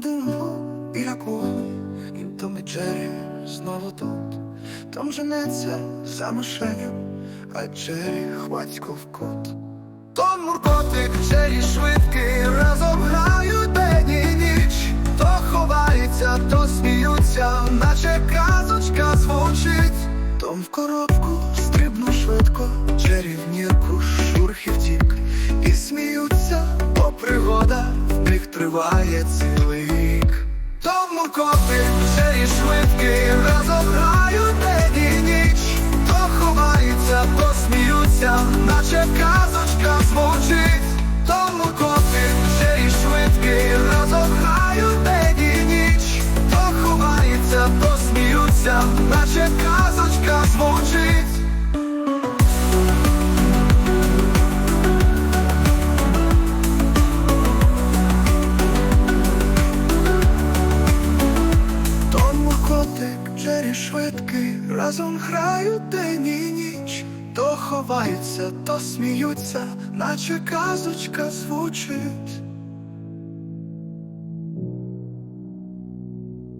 будинку біля клубу, і Том і Джері знову тут. Том женеться за мишенем, а Джері хвацько в кут. Том муркотик, Джері швидкий, разом грають день і ніч. То ховається, то сміються, наче казочка звучить. Том в коробку стрибнув швидко, Джері в нірку, шурхи втік. І сміються, бо пригода в них триває цілий рік. Том муркотик, Джері швидкий, разом грають день і ніч. То ховається, то сміються, наче казочка звучить. Тому котик, Джері швидкий, разом грають день і ніч. То ховається, то сміються, наче казочка звучить. Котик, Джері швидкий, разом грають день і ніч, то ховаються, то сміються, наче казочка звучить.